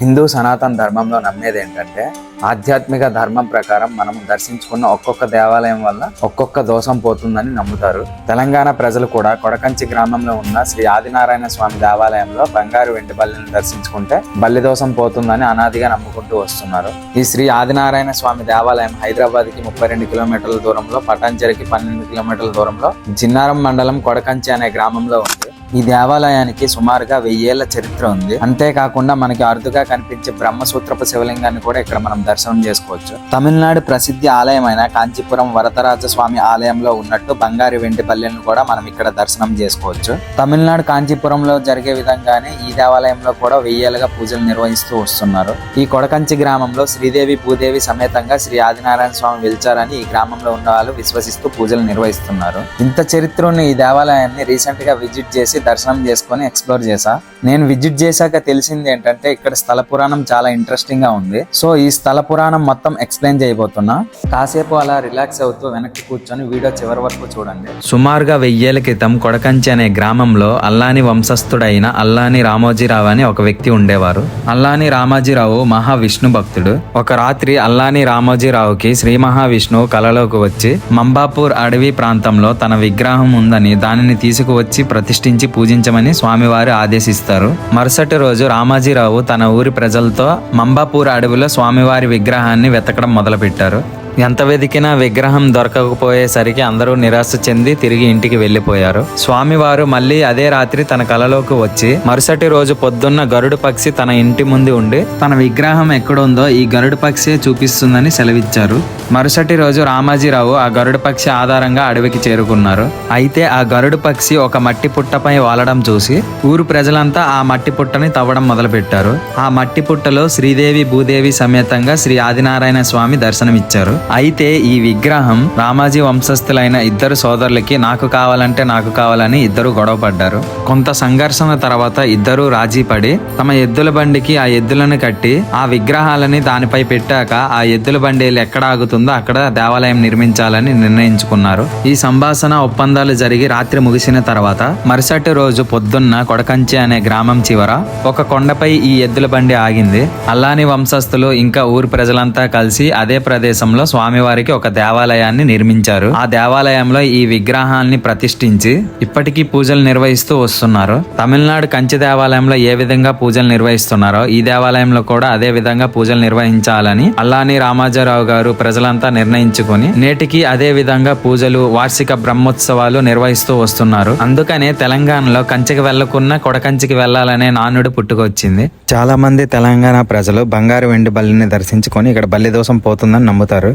హిందూ సనాతన ధర్మంలో నమ్మేది ఏంటంటే ఆధ్యాత్మిక ధర్మం ప్రకారం మనం దర్శించుకున్న ఒక్కొక్క దేవాలయం వల్ల ఒక్కొక్క దోషం పోతుందని నమ్ముతారు. తెలంగాణ ప్రజలు కూడా కొడకంచి గ్రామంలో ఉన్న శ్రీ ఆదినారాయణ స్వామి దేవాలయంలో బంగారు వెండి బల్లిని దర్శించుకుంటే బల్లి దోషం పోతుందని అనాదిగా నమ్ముకుంటూ వస్తున్నారు. ఈ శ్రీ ఆదినారాయణ స్వామి దేవాలయం హైదరాబాద్కి ముప్పై రెండు కిలోమీటర్ల దూరంలో పటాంజలికి పన్నెండు కిలోమీటర్ల దూరంలో జిన్నారం మండలం కొడకంచి అనే గ్రామంలో ఉంది. ఈ దేవాలయానికి సుమారుగా వెయ్యేళ్ళ చరిత్ర ఉంది. అంతేకాకుండా మనకి అరుదుగా కనిపించే బ్రహ్మసూత్రపు శివలింగాన్ని కూడా ఇక్కడ మనం దర్శనం చేసుకోవచ్చు. తమిళనాడు ప్రసిద్ధి ఆలయమైన కాంచీపురం వరదరాజ స్వామి ఆలయంలో ఉన్నట్టు బంగారు వెండి పల్లెలను కూడా మనం ఇక్కడ దర్శనం చేసుకోవచ్చు. తమిళనాడు కాంచీపురంలో జరిగే విధంగానే ఈ దేవాలయంలో కూడా వెయ్యేళ్ళగా పూజలు నిర్వహిస్తూ వస్తున్నారు. ఈ కొడకంచి గ్రామంలో శ్రీదేవి భూదేవి సమేతంగా శ్రీ ఆదినారాయణ స్వామి వెలిచారని ఈ గ్రామంలో ఉన్న వాళ్ళు విశ్వసిస్తూ పూజలు నిర్వహిస్తున్నారు. ఇంత చరిత్ర ఉన్న ఈ దేవాలయాన్ని రీసెంట్గా విజిట్ చేసి దర్శనం చేసుకొని ఎక్స్ప్లోర్ చేసా నేను విజిట్ చేశాక తెలిసింది ఏంటంటే ఇక్కడ స్థల పురాణం చాలా ఇంట్రెస్టింగ్గా ఉంది. సో ఈ స్థల పురాణం మొత్తం ఎక్స్ప్లెయిన్ చేయబోతున్నా. కాసేపు అలా రిలాక్స్ అవుతూ వెనక్కి కూర్చొని వీడియో చివరి వరకు చూడండి. సుమారుగా వెయ్యేళ్ళ క్రితం కొడకంచి అనే గ్రామంలో అల్లాని వంశస్థుడైన అల్లాని రామోజీరావు అని ఒక వ్యక్తి ఉండేవారు. అల్లాని రామోజీరావు మహా విష్ణు భక్తుడు. ఒక రాత్రి అల్లాని రామోజీరావుకి శ్రీ మహావిష్ణువు కలలోకి వచ్చి మంబాపూర్ అడవి ప్రాంతంలో తన విగ్రహం ఉందని దానిని తీసుకువచ్చి ప్రతిష్ఠించి పూజించమని స్వామివారు ఆదేశిస్తారు. మరుసటి రోజు రామాజీరావు తన ఊరి ప్రజలతో మంబాపూర్ అడవిలో స్వామివారి విగ్రహాన్ని వెతకడం మొదలుపెట్టారు. ఎంత వెతికినా విగ్రహం దొరకకపోయేసరికి అందరూ నిరాశ చెంది తిరిగి ఇంటికి వెళ్ళిపోయారు స్వామివారు మళ్ళీ అదే రాత్రి తన కలలోకి వచ్చి మరుసటి రోజు పొద్దున్న గరుడు పక్షి తన ఇంటి ముందు ఉండి తన విగ్రహం ఎక్కడుందో ఈ గరుడు పక్షి చూపిస్తుందని సెలవిచ్చారు. మరుసటి రోజు రామాజీరావు ఆ గరుడు పక్షి ఆధారంగా అడవికి చేరుకున్నారు. అయితే ఆ గరుడు పక్షి ఒక మట్టి పుట్టపై వాలడం చూసి ఊరు ప్రజలంతా ఆ మట్టి పుట్టని తవ్వడం మొదలుపెట్టారు. ఆ మట్టి పుట్టలో శ్రీదేవి భూదేవి సమేతంగా శ్రీ ఆదినారాయణ స్వామి దర్శనమిచ్చారు. అయితే ఈ విగ్రహం రామాజీ వంశస్థులైన ఇద్దరు సోదరులకి నాకు కావాలంటే నాకు కావాలని ఇద్దరు గొడవ పడ్డారు. కొంత సంఘర్షణ తర్వాత ఇద్దరు రాజీ పడి తమ ఎద్దుల బండికి ఆ ఎద్దులను కట్టి ఆ విగ్రహాలని దానిపై పెట్టాక ఆ ఎద్దుల బండి ఎక్కడ ఆగుతుందో అక్కడ దేవాలయం నిర్మించాలని నిర్ణయించుకున్నారు. ఈ సంభాషణ ఒప్పందాలు జరిగి రాత్రి ముగిసిన తర్వాత మరుసటి రోజు పొద్దున్న కొడకంచి అనే గ్రామం చివర ఒక కొండపై ఈ ఎద్దుల బండి ఆగింది. అల్లాని వంశస్థులు ఇంకా ఊరు ప్రజలంతా కలిసి అదే ప్రదేశంలో స్వామివారికి ఒక దేవాలయాన్ని నిర్మించారు. ఆ దేవాలయంలో ఈ విగ్రహాన్ని ప్రతిష్ఠించి ఇప్పటికీ పూజలు నిర్వహిస్తూ వస్తున్నారు. తమిళనాడు కంచి దేవాలయంలో ఏ విధంగా పూజలు నిర్వహిస్తున్నారో ఈ దేవాలయంలో కూడా అదే విధంగా పూజలు నిర్వహించాలని అల్లాని రామాజారావు గారు ప్రజలంతా నిర్ణయించుకొని నేటికి అదే విధంగా పూజలు వార్షిక బ్రహ్మోత్సవాలు నిర్వహిస్తూ వస్తున్నారు. అందుకనే తెలంగాణలో కంచికి వెళ్ళకున్న కొడకంచికి వెళ్ళాలనే నానుడు పుట్టుకొచ్చింది. చాలా మంది తెలంగాణ ప్రజలు బంగారు వెండి బల్లిని దర్శించుకొని ఇక్కడ బల్లి దోషం పోతుందని నమ్ముతారు.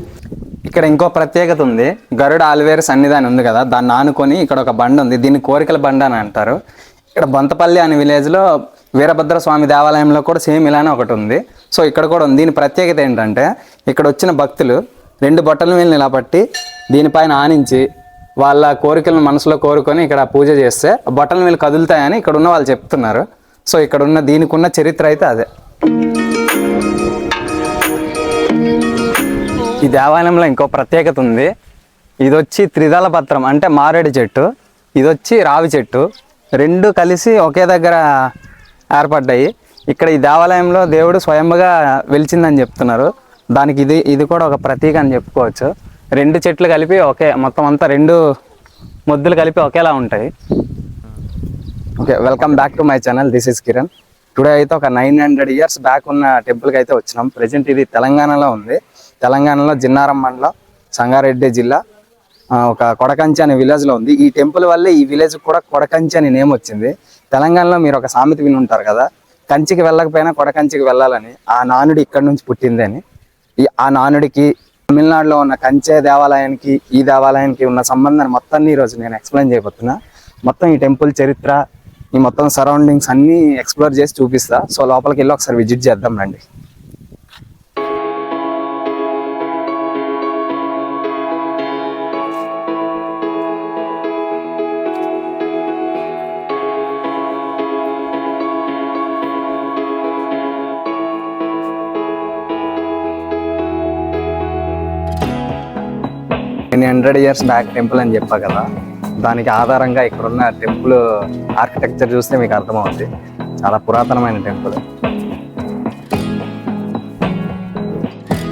ఇక్కడ ఇంకో ప్రత్యేకత ఉంది. గరుడ ఆల్వేర్ సన్నిధానం ఉంది కదా దాన్ని ఆనుకొని ఇక్కడ ఒక బండ ఉంది. దీన్ని కోరికల బండ అని అంటారు. ఇక్కడ బొంతపల్లి అనే విలేజ్లో వీరభద్ర స్వామి దేవాలయంలో కూడా సేమ్ ఇలానే ఒకటి ఉంది. సో ఇక్కడ కూడా ఉంది. దీని ప్రత్యేకత ఏంటంటే ఇక్కడ వచ్చిన భక్తులు రెండు బొట్టల మీద నిలబట్టి దీనిపైన ఆనించి వాళ్ళ కోరికలను మనసులో కోరుకొని ఇక్కడ పూజ చేస్తే ఆ బొట్టల మీద కదులుతాయని ఇక్కడ ఉన్న వాళ్ళు చెప్తున్నారు. సో ఇక్కడ ఉన్న దీనికి ఉన్న చరిత్ర అయితే అదే. ఈ దేవాలయంలో ఇంకో ప్రత్యేకత ఉంది. ఇది వచ్చి త్రిదళ పత్రం అంటే మారేడు చెట్టు ఇది వచ్చి రావి చెట్టు. రెండు కలిసి ఒకే దగ్గర ఏర్పడ్డాయి. ఇక్కడ ఈ దేవాలయంలో దేవుడు స్వయంగా వెలిచిందని చెప్తున్నారు. దానికి ఇది ఇది కూడా ఒక ప్రతీక అని చెప్పుకోవచ్చు. రెండు చెట్లు కలిపి ఒకే మొత్తం అంతా రెండు ముద్దులు కలిపి ఒకేలా ఉంటాయి. Okay welcome back to my channel. This is Kiran today అయితే ఒక నైన్ హండ్రెడ్ ఇయర్స్ బ్యాక్ ఉన్న టెంపుల్కి అయితే వచ్చినాం. ప్రజెంట్ ఇది తెలంగాణలో ఉంది. తెలంగాణలో జిన్నారం మండలం సంగారెడ్డి జిల్లా ఒక కొడకంచి అనే విలేజ్లో ఉంది. ఈ టెంపుల్ వల్లే ఈ విలేజ్ కూడా కొడకంచి అని నేమ్ వచ్చింది. తెలంగాణలో మీరు ఒక సామెత విని ఉంటారు కదా కంచికి వెళ్ళకపోయినా కొడకంచికి వెళ్ళాలని ఆ నానుడి ఇక్కడ నుంచి పుట్టింది అని. ఈ ఆ నానుడికి తమిళనాడులో ఉన్న కంచె దేవాలయానికి ఈ దేవాలయానికి ఉన్న సంబంధాన్ని మొత్తాన్ని ఈరోజు నేను ఎక్స్ప్లెయిన్ చేయబోతున్నా. మొత్తం ఈ టెంపుల్ చరిత్ర ఈ మొత్తం సరౌండింగ్స్ అన్నీ ఎక్స్ప్లోర్ చేసి చూపిస్తా. సో లోపలికి వెళ్ళి ఒకసారి విజిట్ చేద్దాం రండి. నేను హండ్రెడ్ ఇయర్స్ బ్యాక్ టెంపుల్ అని చెప్పా కదా దానికి ఆధారంగా ఇక్కడ ఉన్న టెంపుల్ ఆర్కిటెక్చర్ చూస్తే మీకు అర్థమవుతుంది చాలా పురాతనమైన టెంపుల్.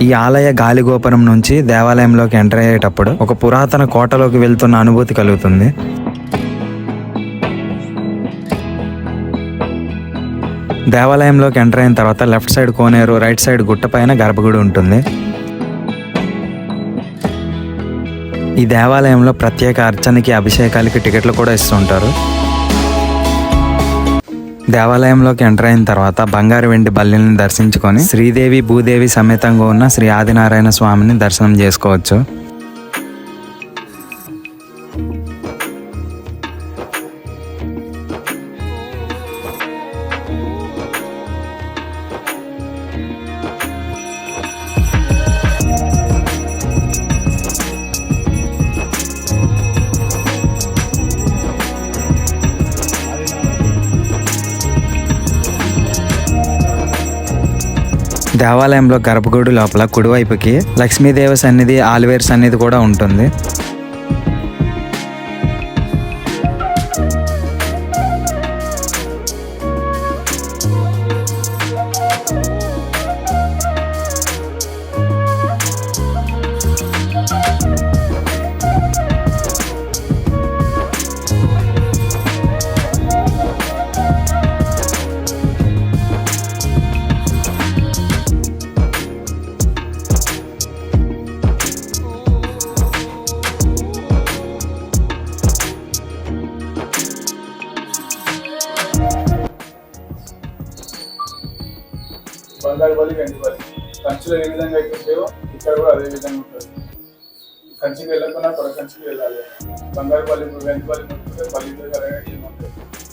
ఈ ఆలయ గాలిగోపురం నుంచి దేవాలయంలోకి ఎంటర్ అయ్యేటప్పుడు ఒక పురాతన కోటలోకి వెళ్తున్న అనుభూతి కలుగుతుంది. దేవాలయంలోకి ఎంటర్ అయిన తర్వాత లెఫ్ట్ సైడ్ కోనేరు రైట్ సైడ్ గుట్ట పైన గర్భగుడి ఉంటుంది. ఈ దేవాలయంలో ప్రత్యేక అర్చనకి అభిషేకాలకి టికెట్లు కూడా ఇస్తుంటారు. దేవాలయంలోకి ఎంటర్ అయిన తర్వాత బంగారు వెండి బల్లిని దర్శించుకొని శ్రీదేవి భూదేవి సమేతంగా ఉన్న శ్రీ ఆదినారాయణ స్వామిని దర్శనం చేసుకోవచ్చు. దేవాలయంలో గర్భగుడి లోపల కుడివైపుకి లక్ష్మీదేవి సన్నిధి ఆలివేర్ సన్నిధి కూడా ఉంటుంది. బంగారు బలి వెండి బలి కంచులు ఏ విధంగా అయితే ఉంటాయో ఇక్కడ కూడా అదే విధంగా ఉంటుంది. కంచికి వెళ్ళకుండా కొడ కంచికి వెళ్ళాలి. బంగారు బలి వెండి బలి ముట్టుకుంటే బలి దగ్గర ఏముంటుంది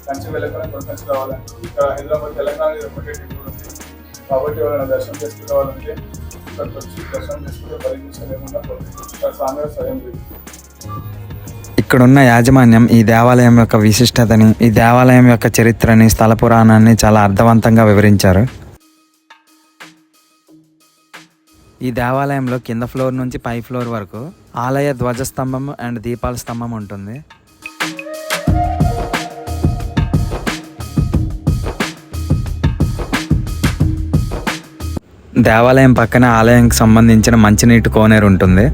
కంచికి వెళ్ళకుండా కొడ కంచి రావాలంటే ఇక్కడ హైదరాబాద్ తెలంగాణ ఇది ఒకటే ఉంది. కాబట్టి ఎవరైనా దర్శనం చేసుకునే వాళ్ళంటే ఇక్కడికి వచ్చి దర్శనం చేసుకుంటే బలి తీసుకోలేకుండా ఇక్కడ స్వామి స్వయం లేదు. ఇక్కడున్న యాజమాన్యం ఈ దేవాలయం యొక్క విశిష్టతని ఈ దేవాలయం యొక్క చరిత్రని స్థల పురాణాన్ని చాలా అర్థవంతంగా వివరించారు. ఈ దేవాలయంలో కింద ఫ్లోర్ నుంచి పై ఫ్లోర్ వరకు ఆలయ ధ్వజస్తంభం అండ్ దీపాల స్తంభం ఉంటుంది. దేవాలయం పక్కన ఆలయంకి సంబంధించిన మంచినీటి కోనేరు ఉంటుంది.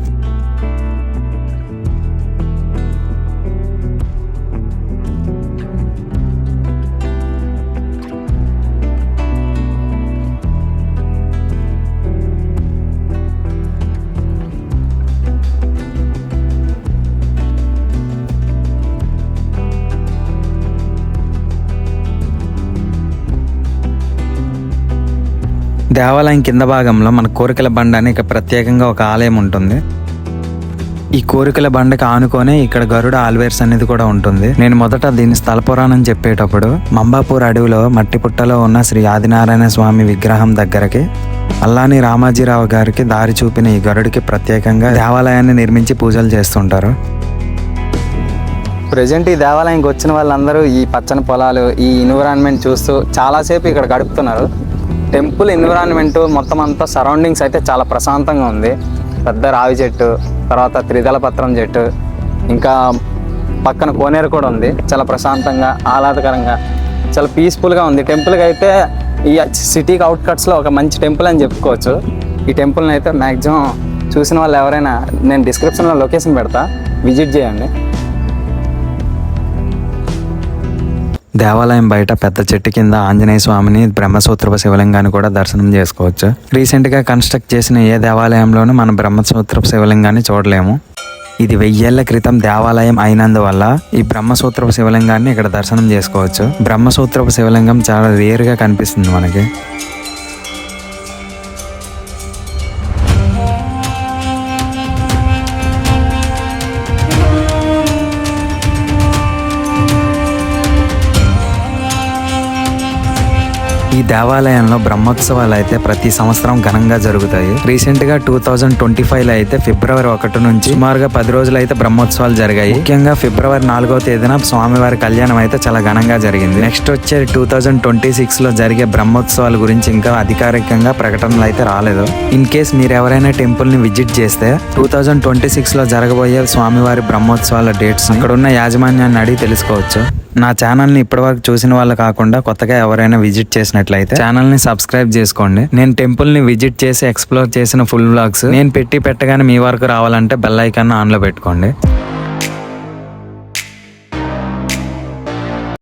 దేవాలయం కింద భాగంలో మన కోరికల బండ అని ఇక ప్రత్యేకంగా ఒక ఆలయం ఉంటుంది. ఈ కోరికల బండకి ఆనుకొని ఇక్కడ గరుడ ఆల్వేర్స్ అనేది కూడా ఉంటుంది. నేను మొదట దీని స్థల పురాణం చెప్పేటప్పుడు మంబాపూర్ అడవిలో మట్టి పుట్టలో ఉన్న శ్రీ ఆదినారాయణ స్వామి విగ్రహం దగ్గరకి అల్లాని రామాజీరావు గారికి దారి చూపిన ఈ గరుడికి ప్రత్యేకంగా దేవాలయాన్ని నిర్మించి పూజలు చేస్తుంటారు. ప్రజెంట్ ఈ దేవాలయంకి వచ్చిన వాళ్ళందరూ ఈ పచ్చని పొలాలు ఈ ఎన్విరాన్మెంట్ చూస్తూ చాలాసేపు ఇక్కడ గడుపుతున్నారు. టెంపుల్ ఎన్విరాన్మెంట్ మొత్తం అంతా సరౌండింగ్స్ అయితే చాలా ప్రశాంతంగా ఉంది. పెద్ద రావి చెట్టు తర్వాత త్రిదళపత్రం చెట్టు ఇంకా పక్కన కోనేరు కూడా ఉంది. చాలా ప్రశాంతంగా ఆహ్లాదకరంగా చాలా పీస్ఫుల్గా ఉంది. టెంపుల్కి అయితే ఈ సిటీకి అవుట్కట్స్లో ఒక మంచి టెంపుల్ అని చెప్పుకోవచ్చు. ఈ టెంపుల్ని అయితే మ్యాక్సిమం చూసిన వాళ్ళు ఎవరైనా నేను డిస్క్రిప్షన్లో లొకేషన్ పెడతా. విజిట్ చేయండి. దేవాలయం బయట పెద్ద చెట్టు కింద ఆంజనేయ స్వామిని బ్రహ్మసూత్రప శివలింగాన్ని కూడా దర్శనం చేసుకోవచ్చు. రీసెంట్గా కన్స్ట్రక్ట్ చేసిన ఏ దేవాలయంలోనూ మనం బ్రహ్మసూత్రప శివలింగాన్ని చూడలేము. ఇది వెయ్యేళ్ళ క్రితం దేవాలయం అయినందువల్ల ఈ బ్రహ్మసూత్రపు శివలింగాన్ని ఇక్కడ దర్శనం చేసుకోవచ్చు. బ్రహ్మసూత్రపు శివలింగం చాలా రేర్గా కనిపిస్తుంది మనకి. దేవాలయంలో బ్రహ్మోత్సవాలు అయితే ప్రతి సంవత్సరం ఘనంగా జరుగుతాయి. రీసెంట్గా టూ థౌజండ్ ట్వంటీ ఫైవ్లో అయితే ఫిబ్రవరి ఒకటి నుంచి సుమారుగా పది రోజులు అయితే బ్రహ్మోత్సవాలు జరిగాయి. ముఖ్యంగా ఫిబ్రవరి నాలుగో తేదీన స్వామివారి కళ్యాణం అయితే చాలా ఘనంగా జరిగింది. నెక్స్ట్ వచ్చే టూ థౌజండ్ ట్వంటీ సిక్స్లో జరిగే బ్రహ్మోత్సవాల గురించి ఇంకా అధికారికంగా ప్రకటనలు అయితే రాలేదు. ఇన్ కేస్ మీరు ఎవరైనా టెంపుల్ని విజిట్ చేస్తే టూ థౌజండ్ ట్వంటీ సిక్స్లో జరగబోయే స్వామివారి బ్రహ్మోత్సవాల డేట్స్ ఇక్కడ ఉన్న యాజమాన్యాన్ని అడిగి తెలుసుకోవచ్చు. నా ఛానల్ని ఇప్పటివరకు చూసిన వాళ్ళు కాకుండా కొత్తగా ఎవరైనా విజిట్ చేసినట్లయితే ఛానల్ని సబ్స్క్రైబ్ చేసుకోండి. నేను టెంపుల్ని విజిట్ చేసి ఎక్స్ప్లోర్ చేసిన ఫుల్ బ్లాగ్స్ నేను పెట్టి పెట్టగానే మీ వరకు రావాలంటే బెల్ ఐకాన్ ఆన్లో పెట్టుకోండి.